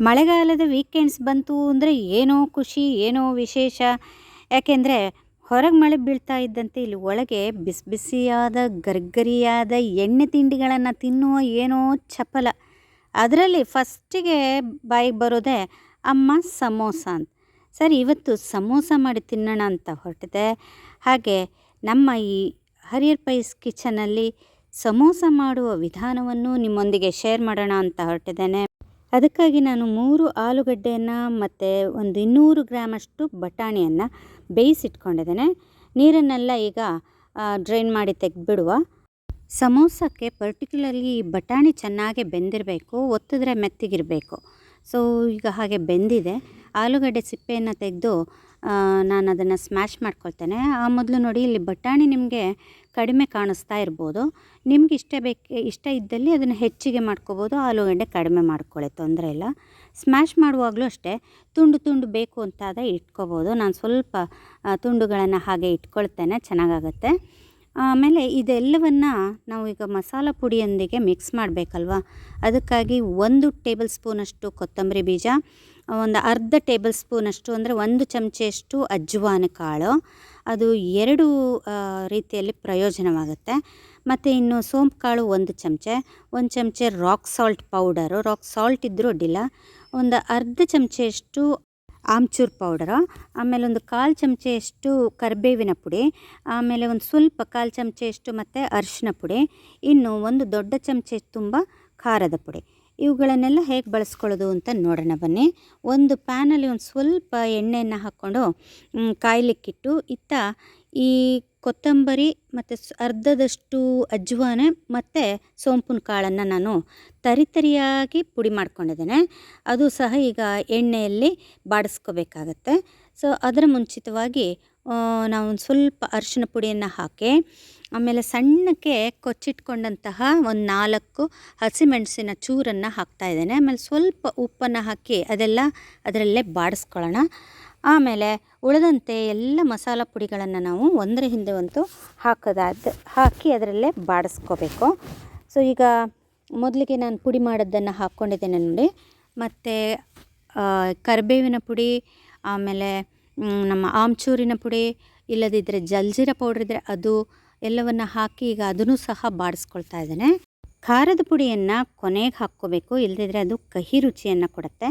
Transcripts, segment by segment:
ಮಳೆಗಾಲದ ವೀಕೆಂಡ್ಸ್ ಬಂತು ಅಂದರೆ ಏನೋ ಖುಷಿ, ಏನೋ ವಿಶೇಷ. ಯಾಕೆಂದರೆ ಹೊರಗೆ ಮಳೆ ಬೀಳ್ತಾ ಇದ್ದಂತೆ ಇಲ್ಲಿ ಒಳಗೆ ಬಿಸಿ ಬಿಸಿಯಾದ ಗರ್ಗರಿಯಾದ ಎಣ್ಣೆ ತಿಂಡಿಗಳನ್ನು ತಿನ್ನುವ ಏನೋ ಚಪಲ. ಅದರಲ್ಲಿ ಫಸ್ಟಿಗೆ ಬಾಯಿಗೆ ಬರೋದೇ ಅಮ್ಮ ಸಮೋಸ ಅಂತ. ಸರಿ, ಇವತ್ತು ಸಮೋಸ ಮಾಡಿ ತಿನ್ನೋಣ ಅಂತ ಹೊರಟಿದೆ. ಹಾಗೆ ನಮ್ಮ ಈ ಹರಿಯರ್ ಪೈಸ್ ಕಿಚನಲ್ಲಿ ಸಮೋಸ ಮಾಡುವ ವಿಧಾನವನ್ನು ನಿಮ್ಮೊಂದಿಗೆ ಶೇರ್ ಮಾಡೋಣ ಅಂತ ಹೊರಟಿದ್ದೇನೆ. ಅದಕ್ಕಾಗಿ ನಾನು ಮೂರು ಆಲೂಗಡ್ಡೆಯನ್ನು ಮತ್ತು ಒಂದು ಇನ್ನೂರು ಗ್ರಾಮಷ್ಟು ಬಟಾಣಿಯನ್ನು ಬೇಯಿಸಿಟ್ಕೊಂಡಿದ್ದೇನೆ. ನೀರನ್ನೆಲ್ಲ ಈಗ ಡ್ರೈನ್ ಮಾಡಿ ತೆಗೆದ್ಬಿಡುವ. ಸಮೋಸಕ್ಕೆ ಪರ್ಟಿಕ್ಯುಲರ್ಲಿ ಬಟಾಣಿ ಚೆನ್ನಾಗಿ ಬೆಂದಿರಬೇಕು, ಒತ್ತಿದ್ರೆ ಮೆತ್ತಗಿರಬೇಕು. ಸೊ, ಈಗ ಹಾಗೆ ಬೆಂದಿದೆ. ಆಲೂಗಡ್ಡೆ ಸಿಪ್ಪೆಯನ್ನು ತೆಗೆದು ನಾನು ಅದನ್ನು ಸ್ಮ್ಯಾಶ್ ಮಾಡ್ಕೊಳ್ತೇನೆ. ಆ ಮೊದಲು ನೋಡಿ, ಇಲ್ಲಿ ಬಟಾಣಿ ನಿಮಗೆ ಕಡಿಮೆ ಕಾಣಿಸ್ತಾ ಇರ್ಬೋದು. ನಿಮ್ಗೆ ಇಷ್ಟ ಬೇಕು, ಇಷ್ಟ ಇದ್ದಲ್ಲಿ ಅದನ್ನು ಹೆಚ್ಚಿಗೆ ಮಾಡ್ಕೋಬೋದು. ಆಲೂಗಡ್ಡೆ ಕಡಿಮೆ ಮಾಡ್ಕೊಳ್ಳಿ, ತೊಂದರೆ ಇಲ್ಲ. ಸ್ಮ್ಯಾಶ್ ಮಾಡುವಾಗಲೂ ಅಷ್ಟೇ, ತುಂಡು ತುಂಡು ಬೇಕು ಅಂತಾದರೆ ಇಟ್ಕೋಬೋದು. ನಾನು ಸ್ವಲ್ಪ ತುಂಡುಗಳನ್ನು ಹಾಗೆ ಇಟ್ಕೊಳ್ತೇನೆ, ಚೆನ್ನಾಗಾಗತ್ತೆ. ಆಮೇಲೆ ಇದೆಲ್ಲವನ್ನು ನಾವು ಈಗ ಮಸಾಲ ಪುಡಿಯೊಂದಿಗೆ ಮಿಕ್ಸ್ ಮಾಡಬೇಕಲ್ವ? ಅದಕ್ಕಾಗಿ ಒಂದು ಟೇಬಲ್ ಸ್ಪೂನಷ್ಟು ಕೊತ್ತಂಬರಿ ಬೀಜ, ಒಂದು ಅರ್ಧ ಟೇಬಲ್ ಸ್ಪೂನಷ್ಟು ಅಂದರೆ ಒಂದು ಚಮಚೆಯಷ್ಟು ಅಜ್ವಾನ ಕಾಳು. ಅದು ಎರಡು ರೀತಿಯಲ್ಲಿ ಪ್ರಯೋಜನವಾಗುತ್ತೆ. ಮತ್ತು ಇನ್ನು ಸೋಂಪು ಕಾಳು ಒಂದು ಚಮಚೆ ಒಂದು ಚಮಚೆ rock salt powder rock salt ಇದ್ದರೂ ಅಡ್ಡಿಲ್ಲ. ಒಂದು ಅರ್ಧ ಚಮಚೆಯಷ್ಟು ಆಮ್ಚೂರ್ ಪೌಡರ, ಆಮೇಲೆ ಒಂದು ಕಾಲು ಚಮಚೆಯಷ್ಟು ಕರಿಬೇವಿನ ಪುಡಿ, ಆಮೇಲೆ ಒಂದು ಸ್ವಲ್ಪ ಕಾಲು ಚಮಚೆಯಷ್ಟು ಮತ್ತು ಅರಿಶಿನ ಪುಡಿ, ಇನ್ನು ಒಂದು ದೊಡ್ಡ ಚಮಚೆ ತುಂಬ ಖಾರದ ಪುಡಿ. ಇವುಗಳನ್ನೆಲ್ಲ ಹೇಗೆ ಬಳಸ್ಕೊಳ್ಳೋದು ಅಂತ ನೋಡೋಣ ಬನ್ನಿ. ಒಂದು ಪ್ಯಾನಲ್ಲಿ ಒಂದು ಸ್ವಲ್ಪ ಎಣ್ಣೆಯನ್ನು ಹಾಕ್ಕೊಂಡು ಕಾಯಲಿಕ್ಕಿಟ್ಟು ಇತ್ತ ಈ ಕೊತ್ತಂಬರಿ ಮತ್ತು ಅರ್ಧದಷ್ಟು ಅಜ್ವಾನೆ ಮತ್ತು ಸೋಂಪಿನ ಕಾಳನ್ನು ನಾನು ತರಿತರಿಯಾಗಿ ಪುಡಿ ಮಾಡ್ಕೊಂಡಿದ್ದೇನೆ. ಅದು ಸಹ ಈಗ ಎಣ್ಣೆಯಲ್ಲಿ ಬಾಡಿಸ್ಕೋಬೇಕಾಗತ್ತೆ. ಸೊ ಅದರ ಮುಂಚಿತವಾಗಿ ನಾವು ಒಂದು ಸ್ವಲ್ಪ ಅರಿಶಿನ ಪುಡಿಯನ್ನು ಹಾಕಿ, ಆಮೇಲೆ ಸಣ್ಣಕ್ಕೆ ಕೊಚ್ಚಿಟ್ಕೊಂಡಂತಹ ಒಂದು ನಾಲ್ಕು ಹಸಿಮೆಣಸಿನ ಚೂರನ್ನು ಹಾಕ್ತಾಯಿದ್ದೇನೆ ಆಮೇಲೆ ಸ್ವಲ್ಪ ಉಪ್ಪನ್ನು ಹಾಕಿ ಅದೆಲ್ಲ ಅದರಲ್ಲೇ ಬಾಡಿಸ್ಕೊಳ್ಳೋಣ. ಆಮೇಲೆ ಉಳಿದಂತೆ ಎಲ್ಲ ಮಸಾಲ ಪುಡಿಗಳನ್ನು ನಾವು ಒಂದರ ಹಿಂದೆ ಒಂದು ಹಾಕೋದಾದ, ಹಾಕಿ ಅದರಲ್ಲೇ ಬಾಡಿಸ್ಕೋಬೇಕು. ಸೊ ಈಗ ಮೊದಲಿಗೆ ನಾನು ಪುಡಿ ಮಾಡೋದನ್ನು ಹಾಕ್ಕೊಂಡಿದ್ದೇನೆ ನೋಡಿ. ಮತ್ತು ಕರಿಬೇವಿನ ಪುಡಿ ಆಮೇಲೆ ನಮ್ಮ ಆಮ್ಚೂರಿನ ಪುಡಿ ಇಲ್ಲದಿದ್ದರೆ ಜಲ್ಜೀರ ಪೌಡ್ರ್ ಇದ್ದರೆ ಅದು ಎಲ್ಲವನ್ನು ಹಾಕಿ ಈಗ ಅದನ್ನು ಸಹ ಬಾಡಿಸ್ಕೊಳ್ತಾ ಇದ್ದೇನೆ. ಖಾರದ ಪುಡಿಯನ್ನು ಕೊನೆಗೆ ಹಾಕ್ಕೋಬೇಕು ಇಲ್ಲದಿದ್ದರೆ ಅದು ಕಹಿ ರುಚಿಯನ್ನು ಕೊಡುತ್ತೆ.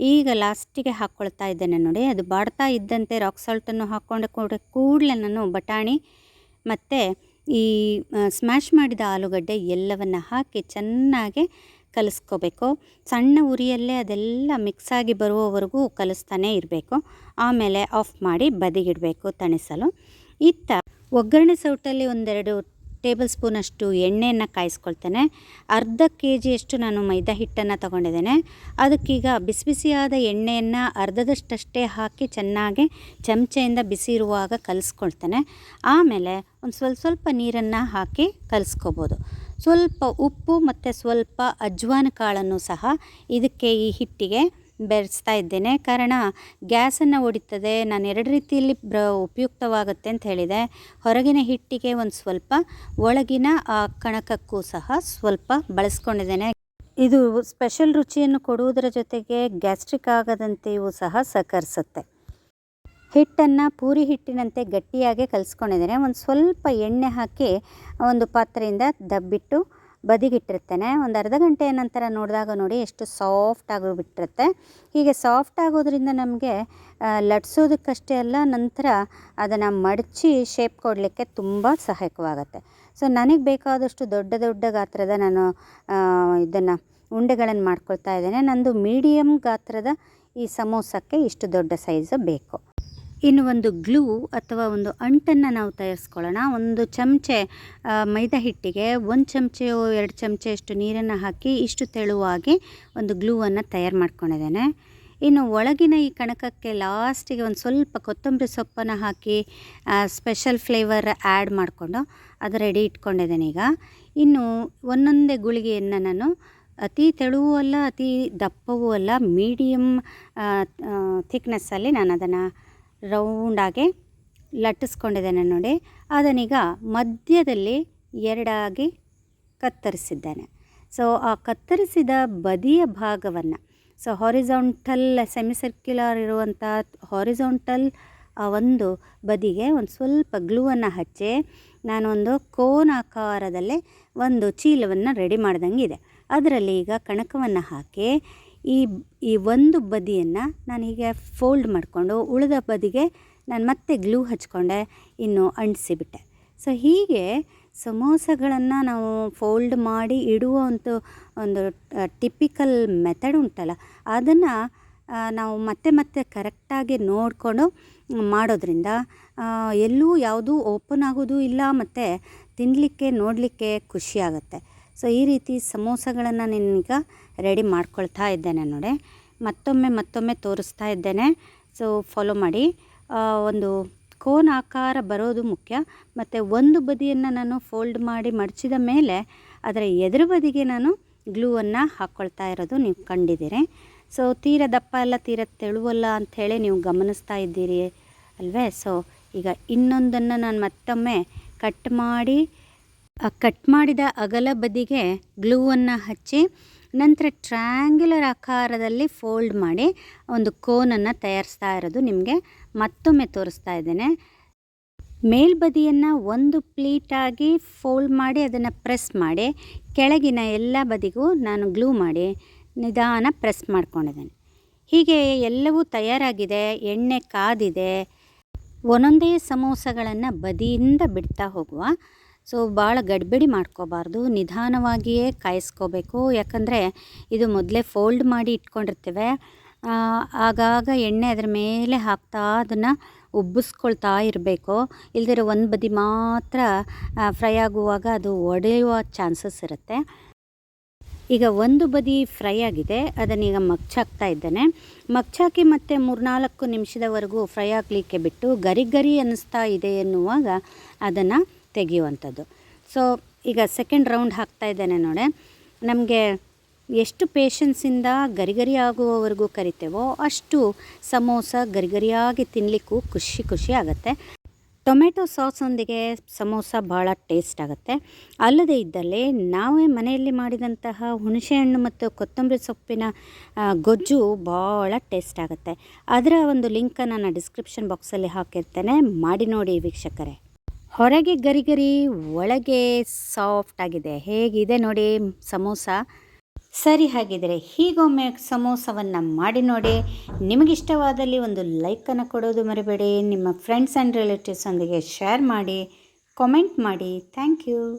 ಈಗ ಲಾಸ್ಟಿಗೆ ಹಾಕ್ಕೊಳ್ತಾ ಇದ್ದೇನೆ ನೋಡಿ, ಅದು ಬಾಡ್ತಾ ಇದ್ದಂತೆ ರಾಕ್ ಸಾಲ್ಟನ್ನು ಹಾಕ್ಕೊಂಡು ಕೂಡ ಕೂಡಲೇ ನಾನು ಬಟಾಣಿ ಮತ್ತು ಈ ಸ್ಮ್ಯಾಶ್ ಮಾಡಿದ ಆಲೂಗಡ್ಡೆ ಎಲ್ಲವನ್ನು ಹಾಕಿ ಚೆನ್ನಾಗಿ ಕಲಿಸ್ಕೋಬೇಕು. ಸಣ್ಣ ಉರಿಯಲ್ಲೇ ಅದೆಲ್ಲ ಮಿಕ್ಸಾಗಿ ಬರುವವರೆಗೂ ಕಲಿಸ್ತಾನೇ ಇರಬೇಕು. ಆಮೇಲೆ ಆಫ್ ಮಾಡಿ ಬದಿಗಿಡಬೇಕು ತಣಿಸಲು. ಇತ್ತ ಒಗ್ಗರಣೆ ಸೌಟಲ್ಲಿ ಒಂದೆರಡು ಟೇಬಲ್ ಸ್ಪೂನಷ್ಟು ಎಣ್ಣೆಯನ್ನು ಕಾಯಿಸ್ಕೊಳ್ತೇನೆ. ಅರ್ಧ ಕೆ ಜಿಯಷ್ಟು ನಾನು ಮೈದಾ ಹಿಟ್ಟನ್ನು ತಗೊಂಡಿದ್ದೇನೆ. ಅದಕ್ಕೀಗ ಬಿಸಿ ಬಿಸಿಯಾದ ಎಣ್ಣೆಯನ್ನು ಅರ್ಧದಷ್ಟಷ್ಟೇ ಹಾಕಿ ಚೆನ್ನಾಗಿ ಚಮಚೆಯಿಂದ ಬಿಸಿ ಇರುವಾಗ ಕಲಿಸ್ಕೊಳ್ತೇನೆ. ಆಮೇಲೆ ಒಂದು ಸ್ವಲ್ಪ ಸ್ವಲ್ಪ ನೀರನ್ನು ಹಾಕಿ ಕಲಿಸ್ಕೋಬೋದು. ಸ್ವಲ್ಪ ಉಪ್ಪು ಮತ್ತು ಸ್ವಲ್ಪ ಅಜ್ವಾನ ಕಾಳನ್ನು ಸಹ ಇದಕ್ಕೆ ಈ ಹಿಟ್ಟಿಗೆ ಬೆರೆಸ್ತಾ ಇದ್ದೇನೆ. ಕಾರಣ ಗ್ಯಾಸನ್ನು ಹೊಡಿತದೆ, ನಾನು ಎರಡು ರೀತಿಯಲ್ಲಿ ಬ್ರ ಉಪಯುಕ್ತವಾಗುತ್ತೆ ಅಂತ ಹೇಳಿದೆ. ಹೊರಗಿನ ಹಿಟ್ಟಿಗೆ ಒಂದು ಸ್ವಲ್ಪ, ಒಳಗಿನ ಆ ಕಣಕಕ್ಕೂ ಸಹ ಸ್ವಲ್ಪ ಬಳಸ್ಕೊಂಡಿದ್ದೇನೆ. ಇದು ಸ್ಪೆಷಲ್ ರುಚಿಯನ್ನು ಕೊಡುವುದರ ಜೊತೆಗೆ ಗ್ಯಾಸ್ಟ್ರಿಕ್ ಆಗದಂತೆಯೂ ಸಹ ಸಹಕರಿಸುತ್ತೆ. ಹಿಟ್ಟನ್ನು ಪೂರಿ ಹಿಟ್ಟಿನಂತೆ ಗಟ್ಟಿಯಾಗಿ ಕಲಿಸ್ಕೊಂಡಿದ್ದೇನೆ. ಒಂದು ಸ್ವಲ್ಪ ಎಣ್ಣೆ ಹಾಕಿ ಒಂದು ಪಾತ್ರೆಯಿಂದ ದಬ್ಬಿಟ್ಟು ಬದಿಗಿಟ್ಟಿರ್ತೇನೆ. ಒಂದು ಅರ್ಧ ಗಂಟೆಯ ನಂತರ ನೋಡಿದಾಗ ನೋಡಿ ಎಷ್ಟು ಸಾಫ್ಟ್ ಆಗಿಬಿಟ್ಟಿರುತ್ತೆ ಹೀಗೆ ಸಾಫ್ಟ್ ಆಗೋದ್ರಿಂದ ನಮಗೆ ಲಟ್ಸೋದಕ್ಕಷ್ಟೇ ಅಲ್ಲ, ನಂತರ ಅದನ್ನು ಮಡಚಿ ಶೇಪ್ ಕೊಡಲಿಕ್ಕೆ ತುಂಬ ಸಹಾಯಕವಾಗುತ್ತೆ. ಸೊ, ನನಗೆ ಬೇಕಾದಷ್ಟು ದೊಡ್ಡ ದೊಡ್ಡ ಗಾತ್ರದ ನಾನು ಇದನ್ನು, ಉಂಡೆಗಳನ್ನು ಮಾಡ್ಕೊಳ್ತಾ ಇದ್ದೇನೆ. ನಂದು ಮೀಡಿಯಮ್ ಗಾತ್ರದ ಈ ಸಮೋಸಕ್ಕೆ ಇಷ್ಟು ದೊಡ್ಡ ಸೈಜು ಬೇಕು. ಇನ್ನು ಒಂದು ಗ್ಲೂ ಅಥವಾ ಒಂದು ಅಂಟನ್ನು ನಾವು ತಯಾರಿಸ್ಕೊಳ್ಳೋಣ. ಒಂದು ಚಮಚೆ ಮೈದಾ ಹಿಟ್ಟಿಗೆ ಒಂದು ಚಮಚೆ ಎರಡು ಚಮಚೆಯಷ್ಟು ನೀರನ್ನು ಹಾಕಿ ಇಷ್ಟು ತೆಳುವಾಗಿ ಒಂದು ಗ್ಲೂವನ್ನು ತಯಾರು ಮಾಡ್ಕೊಂಡಿದ್ದೇನೆ. ಇನ್ನು ಒಳಗಿನ ಈ ಕಣಕಕ್ಕೆ ಲಾಸ್ಟಿಗೆ ಒಂದು ಸ್ವಲ್ಪ ಕೊತ್ತಂಬರಿ ಸೊಪ್ಪನ್ನು ಹಾಕಿ ಸ್ಪೆಷಲ್ ಫ್ಲೇವರ್ ಆ್ಯಡ್ ಮಾಡಿಕೊಂಡು ಅದು ರೆಡಿ ಇಟ್ಕೊಂಡಿದ್ದೇನೆ ಈಗ. ಇನ್ನು ಒಂದೊಂದೇ ಗುಳಿಗೆಯನ್ನು ನಾನು ಅತಿ ತೆಳುವೂ ಅಲ್ಲ, ಅತಿ ದಪ್ಪವೂ ಅಲ್ಲ ಮೀಡಿಯಮ್ ಥಿಕ್ನೆಸ್ಸಲ್ಲಿ ನಾನು ಅದನ್ನು ರೌಂಡಾಗಿ ಲಟ್ಟಿಸ್ಕೊಂಡಿದ್ದೇನೆ ನೋಡಿ. ಅದನ್ನೀಗ ಮಧ್ಯದಲ್ಲಿ ಎರಡಾಗಿ ಕತ್ತರಿಸಿದ್ದೇನೆ. ಸೊ ಆ ಕತ್ತರಿಸಿದ ಬದಿಯ ಭಾಗವನ್ನು ಸೊ ಹಾರಿಸೋಂಟಲ್ ಸೆಮಿ ಸರ್ಕ್ಯುಲರ್ ಇರುವಂಥ ಹಾರಿಜಾಂಟಲ್ ಆ ಒಂದು ಬದಿಗೆ ಒಂದು ಸ್ವಲ್ಪ ಗ್ಲೂವನ್ನು ಹಚ್ಚಿ, ನಾನೊಂದು ಕೋನ್ ಆಕಾರದಲ್ಲೇ ಒಂದು ಚೀಲವನ್ನು ರೆಡಿ ಮಾಡ್ದಂಗೆ ಇದೆ. ಅದರಲ್ಲಿ ಈಗ ಕಣಕವನ್ನು ಹಾಕಿ ಈ ಈ ಒಂದು ಬದಿಯನ್ನು ನಾನು ಹೀಗೆ ಫೋಲ್ಡ್ ಮಾಡಿಕೊಂಡು ಉಳಿದ ಬದಿಗೆ ನಾನು ಮತ್ತೆ ಗ್ಲೂ ಹಚ್ಕೊಂಡೆ, ಇನ್ನು ಅಂಟಿಸಿಬಿಟ್ಟೆ. ಸೊ ಹೀಗೆ ಸಮೋಸಗಳನ್ನು ನಾವು ಫೋಲ್ಡ್ ಮಾಡಿ ಇಡುವ ಒಂದು ಒಂದು ಟಿಪಿಕಲ್ ಮೆಥಡ್ ಉಂಟಲ್ಲ, ಅದನ್ನು ನಾವು ಮತ್ತೆ ಮತ್ತೆ ಕರೆಕ್ಟಾಗಿ ನೋಡಿಕೊಂಡು ಮಾಡೋದ್ರಿಂದ ಎಲ್ಲೂ ಯಾವುದೂ ಓಪನ್ ಆಗೋದು ಇಲ್ಲ, ಮತ್ತು ತಿನ್ನಲಿಕ್ಕೆ ನೋಡಲಿಕ್ಕೆ ಖುಷಿಯಾಗತ್ತೆ ಸೊ ಈ ರೀತಿ ಸಮೋಸಗಳನ್ನು ನಾನೀಗ ರೆಡಿ ಮಾಡ್ಕೊಳ್ತಾ ಇದ್ದೇನೆ ನೋಡಿ. ಮತ್ತೊಮ್ಮೆ ಮತ್ತೊಮ್ಮೆ ತೋರಿಸ್ತಾ ಇದ್ದೇನೆ. ಸೊ ಫಾಲೋ ಮಾಡಿ. ಒಂದು ಕೋನ್ ಆಕಾರ ಬರೋದು ಮುಖ್ಯ. ಮತ್ತು ಒಂದು ಬದಿಯನ್ನು ನಾನು ಫೋಲ್ಡ್ ಮಾಡಿ ಮಡಚಿದ ಮೇಲೆ ಅದರ ಎದುರು ಬದಿಗೆ ನಾನು ಗ್ಲೂವನ್ನು ಹಾಕ್ಕೊಳ್ತಾ ಇರೋದು ನೀವು ಕಂಡಿದ್ದೀರಿ. ಸೊ ತೀರ ದಪ್ಪ ಅಲ್ಲ, ತೀರ ತೆಳುವಲ್ಲ ಅಂಥೇಳಿ ನೀವು ಗಮನಿಸ್ತಾ ಇದ್ದೀರಿ ಅಲ್ವೇ? ಸೊ ಈಗ ಇನ್ನೊಂದನ್ನು ನಾನು ಮತ್ತೊಮ್ಮೆ ಕಟ್ ಮಾಡಿ ಕಟ್ ಮಾಡಿದ ಅಗಲ ಬದಿಗೆ ಗ್ಲೂವನ್ನು ಹಚ್ಚಿ, ನಂತರ ಟ್ರ್ಯಾಂಗ್ಯುಲರ್ ಆಕಾರದಲ್ಲಿ ಫೋಲ್ಡ್ ಮಾಡಿ ಒಂದು ಕೋನನ್ನು ತಯಾರಿಸ್ತಾ ಇರೋದು ನಿಮಗೆ ಮತ್ತೊಮ್ಮೆ ತೋರಿಸ್ತಾ ಇದ್ದೇನೆ. ಮೇಲ್ಬದಿಯನ್ನು ಒಂದು ಪ್ಲೀಟಾಗಿ ಫೋಲ್ಡ್ ಮಾಡಿ ಅದನ್ನು ಪ್ರೆಸ್ ಮಾಡಿ, ಕೆಳಗಿನ ಎಲ್ಲ ಬದಿಗೂ ನಾನು ಗ್ಲೂ ಮಾಡಿ ನಿಧಾನ ಪ್ರೆಸ್ ಮಾಡ್ಕೊಂಡಿದ್ದೇನೆ. ಹೀಗೆ ಎಲ್ಲವೂ ತಯಾರಾಗಿದೆ, ಎಣ್ಣೆ ಕಾದಿದೆ. ಒಂದೊಂದೇ ಸಮೋಸಗಳನ್ನು ಬದಿಯಿಂದ ಬಿಡ್ತಾ ಹೋಗುವ ಸೊ ಭಾಳ ಗಡಿಬಿಡಿ ಮಾಡ್ಕೋಬಾರ್ದು, ನಿಧಾನವಾಗಿಯೇ ಕಾಯಿಸ್ಕೋಬೇಕು. ಯಾಕಂದರೆ ಇದು ಮೊದಲೇ ಫೋಲ್ಡ್ ಮಾಡಿ ಇಟ್ಕೊಂಡಿರ್ತೇವೆ. ಆಗಾಗ ಎಣ್ಣೆ ಅದರ ಮೇಲೆ ಹಾಕ್ತಾ ಅದನ್ನು ಉಬ್ಬಿಸ್ಕೊಳ್ತಾ ಇರಬೇಕು. ಇಲ್ದಿರೋ ಒಂದು ಬದಿ ಮಾತ್ರ ಫ್ರೈ ಆಗುವಾಗ ಅದು ಒಡೆಯುವ ಚಾನ್ಸಸ್ ಇರುತ್ತೆ. ಈಗ ಒಂದು ಬದಿ ಫ್ರೈ ಆಗಿದೆ. ಅದನ್ನೀಗ ಮಗ್ಚಾಕ್ತಾ ಇದ್ದೇನೆ. ಮಗ್ಚಾಕಿ ಮತ್ತು ಮೂರ್ನಾಲ್ಕು ನಿಮಿಷದವರೆಗೂ ಫ್ರೈ ಆಗಲಿಕ್ಕೆ ಬಿಟ್ಟು ಗರಿ ಗರಿ ಅನ್ನಿಸ್ತಾ ಇದೆ ಎನ್ನುವಾಗ ಅದನ್ನು ತೆಗೆಯುವಂಥದ್ದು. ಸೊ ಈಗ ಸೆಕೆಂಡ್ ರೌಂಡ್ ಹಾಕ್ತಾ ಇದ್ದೇನೆ ನೋಡಿ. ನಮಗೆ ಎಷ್ಟು ಪೇಷನ್ಸಿಂದ ಗರಿಗರಿ ಆಗುವವರೆಗೂ ಕರಿತೇವೋ ಅಷ್ಟು ಸಮೋಸ ಗರಿಗರಿಯಾಗಿ ತಿನ್ನಲಿಕ್ಕೂ ಖುಷಿ ಖುಷಿ ಆಗುತ್ತೆ. ಟೊಮೆಟೊ ಸಾಸೊಂದಿಗೆ ಸಮೋಸ ಭಾಳ ಟೇಸ್ಟ್ ಆಗುತ್ತೆ. ಅಲ್ಲದೆ ಇದ್ದಲ್ಲಿ ನಾವೇ ಮನೆಯಲ್ಲಿ ಮಾಡಿದಂತಹ ಹುಣಸೆಹಣ್ಣು ಮತ್ತು ಕೊತ್ತಂಬರಿ ಸೊಪ್ಪಿನ ಗೊಜ್ಜು ಭಾಳ ಟೇಸ್ಟ್ ಆಗುತ್ತೆ. ಅದರ ಒಂದು ಲಿಂಕನ್ನು ನಾನು ಡಿಸ್ಕ್ರಿಪ್ಷನ್ ಬಾಕ್ಸಲ್ಲಿ ಹಾಕಿರ್ತೇನೆ. ಮಾಡಿ ನೋಡಿ ವೀಕ್ಷಕರೇ. ಹೊರಗೆ ಗರಿ ಗರಿ, ಒಳಗೆ ಸಾಫ್ಟ್ ಆಗಿದೆ. ಹೇಗಿದೆ ನೋಡಿ ಸಮೋಸ? ಸರಿ ಹಾಗಿದ್ರೆ ಹೀಗೊಮ್ಮೆ ಸಮೋಸವನ್ನು ಮಾಡಿ ನೋಡಿ. ನಿಮಗಿಷ್ಟವಾದಲ್ಲಿ ಒಂದು ಲೈಕನ್ನು ಕೊಡೋದು ಮರಿಬೇಡಿ. ನಿಮ್ಮ ಫ್ರೆಂಡ್ಸ್ ಆ್ಯಂಡ್ ರಿಲೇಟಿವ್ಸೊಂದಿಗೆ ಶೇರ್ ಮಾಡಿ ಕಾಮೆಂಟ್ ಮಾಡಿ. Thank you